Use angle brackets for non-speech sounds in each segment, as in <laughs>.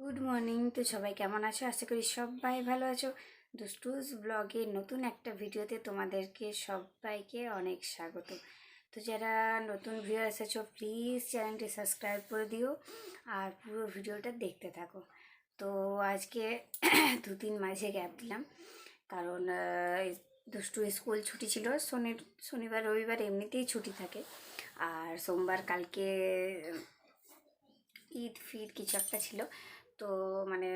Good morning তো সবাই কেমন আছো? আশা করি সবাই ভালো আছো। দুষ্টুস ব্লগে নতুন একটা ভিডিওতে তোমাদেরকে সবাইকে অনেক স্বাগত। তো যারা নতুন ভিডিও এসেছ প্লিজ চ্যানেলটি সাবস্ক্রাইব করে দিও আর পুরো ভিডিওটা দেখতে থাকো। তো আজকে <clears throat> দুদিন মাঝে গ্যাপ দিলাম। কারণ দুষ্টু স্কুল ছুটি ছিল। শনি, শনিবার, রবিবার এমনিতেই ছুটি থাকে। আর সোমবার কালকে ঈদ ফিদ কিছু একটা ছিল। তো মানে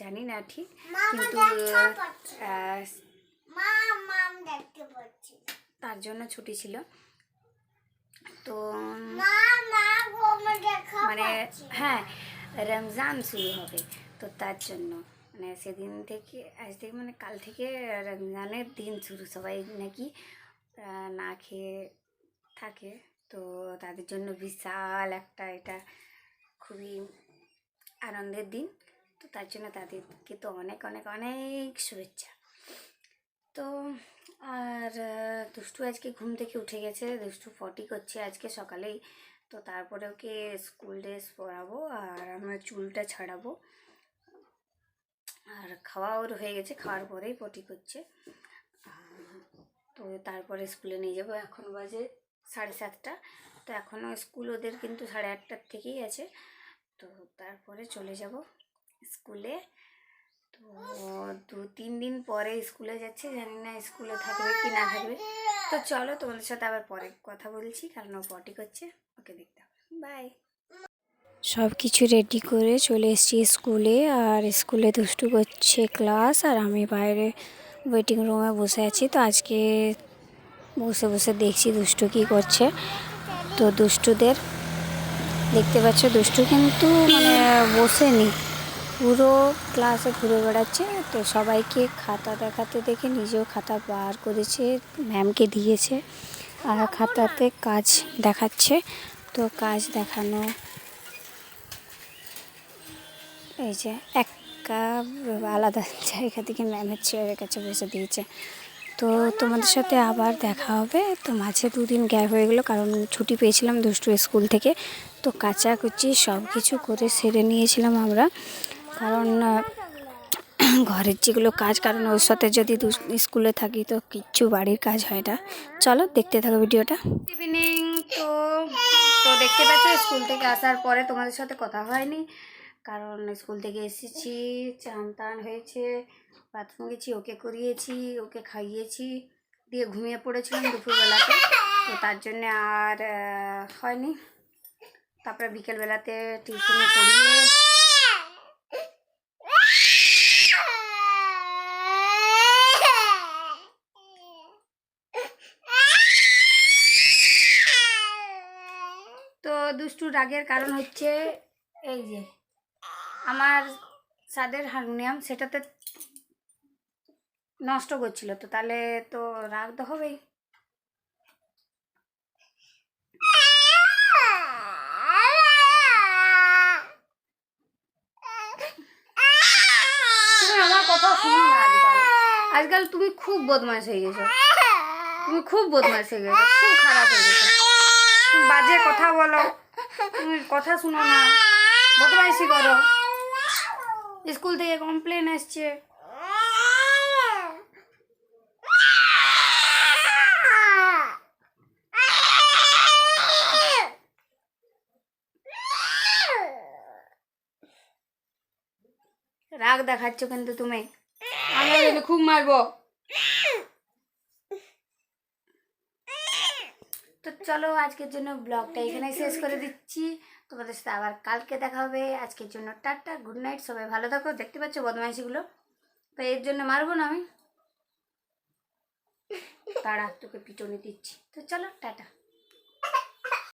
জানি না ঠিক কিন্তু তার জন্য ছুটি ছিল। তো মানে হ্যাঁ রমজান শুরু হবে তো তার জন্য। মানে সেদিন থেকে আজ থেকে মানে কাল থেকে রমজানের দিন শুরু সবাই নাকি না খেয়ে থাকে। তো তাদের জন্য বিশাল একটা এটা খুবই আনন্দের দিন। তো তার জন্য তাদেরকে তো অনেক অনেক অনেক শুভেচ্ছা। তো আর দুষ্টু আজকে ঘুম থেকে উঠে গেছে। দুষ্টু ফটি করছে আজকে সকালেই। তো তারপরে ওকে স্কুল ড্রেস পরাবো আর আমার চুলটা ছাড়াবো। আর খাওয়া ওর হয়ে গেছে, খাওয়ার পরেই পটি করছে। তো তারপরে স্কুলে নিয়ে যাব। এখন বাজে সাড়ে সাতটা। তো এখনও স্কুল ওদের কিন্তু সাড়ে আটটার থেকেই আছে। তো তারপরে চলে যাব স্কুলে। তো দু, তিন দিন পরে স্কুলে যাচ্ছে, জানি না স্কুলে থাকবে কি না থাকবে। তো চলো তোমাদের সাথে আবার পরে কথা বলছি, কারণ ও পটি করছে, ওকে দেখতে হবে। বাই সব কিছু রেডি করে চলে এসেছি স্কুলে, আর স্কুলে দুষ্টু করছে ক্লাস আর আমি বাইরে ওয়েটিং রুমে বসে আছি। তো আজকে বসে বসে দেখছি দুষ্টু কী করছে। তো দুষ্টুদের। দেখতে পাচ্ছ, দুষ্টু কিন্তু মানে বসেনি। পুরো ক্লাসে ঘুরে বেড়াচ্ছে, তো সবাইকে খাতা দেখাতে দেখে নিজেও খাতা বার করেছে ম্যামকে দিয়েছে, আর খাতাতে কাজ দেখাচ্ছে। তো কাজ দেখানো, এই যে একটা আলাদা <laughs> জায়গা থেকে ম্যামের চেয়ারের কাছে বসে দিয়েছে। তো তোমাদের সাথে আবার দেখা হবে। তো মাঝে দুদিন গ্যাপ হয়ে গেলো, কারণ ছুটি পেয়েছিলাম দুষ্টু স্কুল থেকে। তো কাচাকুচি সব কিছু করে সেরে নিয়েছিলাম আমরা। কারণ ঘরের যেগুলো কাজ, কারণ ওর সাথে যদি স্কুলে থাকি তো কিচ্ছু বাড়ির কাজ হয় না। চলো দেখতে থাকো ভিডিওটা। ইভিনিং তো তো দেখতে পাচ্ছ, স্কুল থেকে আসার পরে তোমাদের সাথে কথা হয়নি। কারণ স্কুল থেকে এসেছি, চান টান হয়েছে বাথরুম গেছি, ওকে করিয়েছি, ওকে খাইয়েছি, দিয়ে ঘুমিয়ে পড়েছিলাম দুপুরবেলাতে। তো তার জন্যে আর হয়নি। তারপরে বিকেলবেলাতে টিউশনে পড়িয়ে তো দুষ্টু রাগের কারণ হচ্ছে এই যে আমার সাদের হারমোনিয়াম সেটাতে নষ্ট করছিল, তো তাহলে তো রাগ তো হবেই। আজকাল। তুমি খুব বদমাশ হয়ে গেছো। তুমি খুব বদমাশ হয়ে গেছো, খুব খারাপ হয়ে গেছো। তুমি বাজে কথা বলো, তুমি কথা শুনো না, বদমাইশি করো। স্কুল থেকে কমপ্লেন এসছে রাগ দেখাচ্ছ কিন্তু তুমি। আমি খুব মারবো। তো চলো আজকের জন্য ব্লগটা এখানে শেষ করে দিচ্ছি। তোমাদের সাথে আবার কালকে দেখা হবে। আজকের জন্য টাটা গুড নাইট সবাই ভালো থাকো। দেখতে পাচ্ছ বদমাইশিগুলো? তো এর জন্য মারবো না আমি? <laughs> তারা তোকে পিটনে দিচ্ছি। তো চলো টাটা।